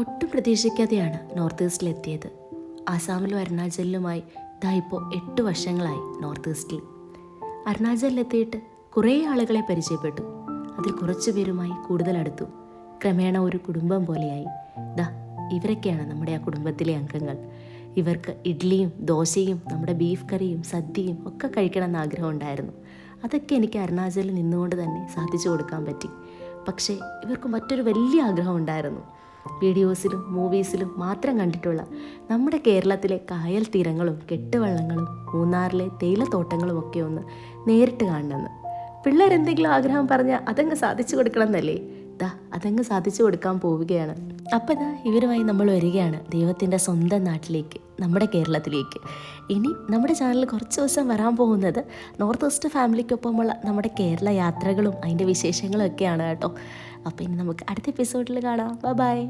ഒട്ടും പ്രതീക്ഷിക്കാതെയാണ് നോർത്ത് ഈസ്റ്റിൽ എത്തിയത് ആസാമിലും അരുണാചലിലുമായി ഇതാ ഇപ്പോൾ എട്ട് വർഷങ്ങളായി നോർത്ത് ഈസ്റ്റിൽ. അരുണാചലിലെത്തിയിട്ട് കുറേ ആളുകളെ പരിചയപ്പെട്ടു. അതിൽ കുറച്ചു പേരുമായി കൂടുതൽ അടുത്തു. ക്രമേണ ഒരു കുടുംബം പോലെയായി. ദാ ഇവരൊക്കെയാണ് നമ്മുടെ ആ കുടുംബത്തിലെ അംഗങ്ങൾ. ഇവർക്ക് ഇഡ്ഡലിയും ദോശയും നമ്മുടെ ബീഫ് കറിയും സദ്യയും ഒക്കെ കഴിക്കണമെന്ന് ആഗ്രഹം ഉണ്ടായിരുന്നു. അതൊക്കെ എനിക്ക് അരുണാചലിൽ നിന്നുകൊണ്ട് തന്നെ സാധിച്ചു കൊടുക്കാൻ പറ്റി. പക്ഷേ ഇവർക്ക് മറ്റൊരു വലിയ ആഗ്രഹം ഉണ്ടായിരുന്നു. വീഡിയോസിലും മൂവീസിലും മാത്രം കണ്ടിട്ടുള്ള നമ്മുടെ കേരളത്തിലെ കായൽ തീരങ്ങളും കെട്ടുവള്ളങ്ങളും മൂന്നാറിലെ തേയിലത്തോട്ടങ്ങളും ഒക്കെ ഒന്ന് നേരിട്ട് കാണണമെന്ന്. പിള്ളേരെന്തെങ്കിലും ആഗ്രഹം പറഞ്ഞാൽ അതങ്ങ് സാധിച്ചു കൊടുക്കണം എന്നല്ലേ ദാ അതങ്ങ് സാധിച്ചു കൊടുക്കാൻ പോവുകയാണ്. അപ്പം ദാ ഇവരുമായി നമ്മൾ വരികയാണ് ദൈവത്തിന്റെ സ്വന്തം നാട്ടിലേക്ക്. നമ്മുടെ കേരളത്തിലേക്ക്. ഇനി നമ്മുടെ ചാനലിൽ കുറച്ച് ദിവസം വരാൻ പോകുന്നത് നോർത്ത് ഈസ്റ്റ് ഫാമിലിക്കൊപ്പമുള്ള നമ്മുടെ കേരള യാത്രകളും അതിന്റെ വിശേഷങ്ങളും ഒക്കെയാണ് കേട്ടോ. അപ്പോൾ ഇനി നമുക്ക് അടുത്ത എപ്പിസോഡിൽ കാണാം. ബൈ